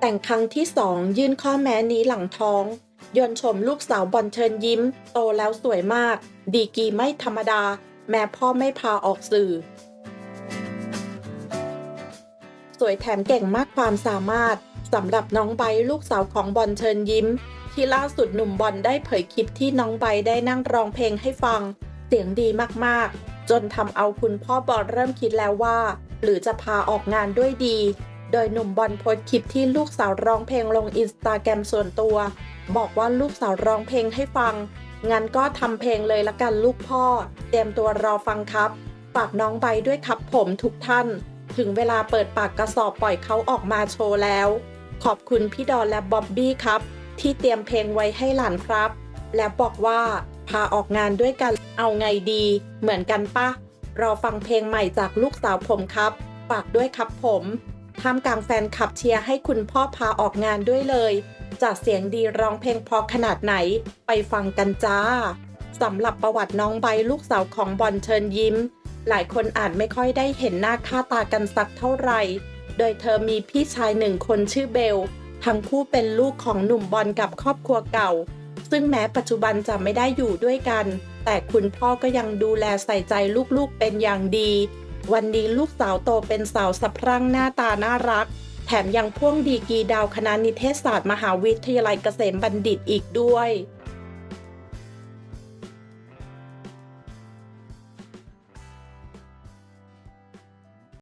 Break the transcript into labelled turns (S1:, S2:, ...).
S1: แต่งครั้งที่สองยื่นข้อแม้นี้หลังท้อง ยนชมลูกสาวบอลเชิญยิ้ม โตแล้วสวยมาก ดีกีไม่ธรรมดา แม้พ่อไม่พาออกสื่อ สวยแถมเก่งมากความสามารถสำหรับน้องไบลูกสาวของบอลเชิญยิ้ม ที่ล่าสุดหนุ่มบอลได้เผยคลิปที่น้องไบได้นั่งร้องเพลงให้ฟัง เสียงดีมากๆ จนทำเอาคุณพ่อบอลเริ่มคิดแล้วว่า หรือจะพาออกงานด้วยดี โดยหนุ่มบอลโพสคลิปที่ลูกสาวร้องเพลงลงอินสตาแกรมส่วนตัว บอกว่าลูกสาวร้องเพลงให้ฟัง งั้นก็ทำเพลงเลยละกันลูกพ่อ เตรียมตัวรอฟังครับฝากน้องใบด้วยครับผมทุกท่าน ถึงเวลาเปิดปากกระสอบปล่อยเขาออกมาโชว์แล้ว ขอบคุณพี่ดอนและบ๊อบบี้ครับ ที่เตรียมเพลงไว้ให้หลานครับ และบอกว่า พาออกงานด้วยกัน เอาไงดี เหมือนกันปะ รอฟังเพลงใหม่จากลูกสาวผมครับ ฝากด้วยครับผมท่ามกลางแฟนคลับเชียร์ให้คุณพ่อพาออกงานด้วยเลยจะเสียงดีร้องเพลงพอขนาดไหน ไปฟังกันจ้าสำหรับประวัติน้องใบลูกสาวของบอลเชิญยิ้ม หลายคนอาจไม่ค่อยได้เห็นหน้าค่าตากันสักเท่าไหร่ โดยเธอมีพี่ชายหนึ่งคนชื่อเบล ทั้งคู่เป็นลูกของหนุ่มบอลกับครอบครัวเก่า ซึ่งแม้ปัจจุบันจะไม่ได้อยู่ด้วยกัน แต่คุณพ่อก็ยังดูแลใส่ใจลูกๆเป็นอย่างดี วันนี้ลูกสาวโตเป็นสาวสะพรั่งหน้าตาน่ารัก แถมยังพ่วงดีกีดาวคณะนิเทศศาสตร์มหาวิทยาลัยเกษมบัณฑิตอีกด้วย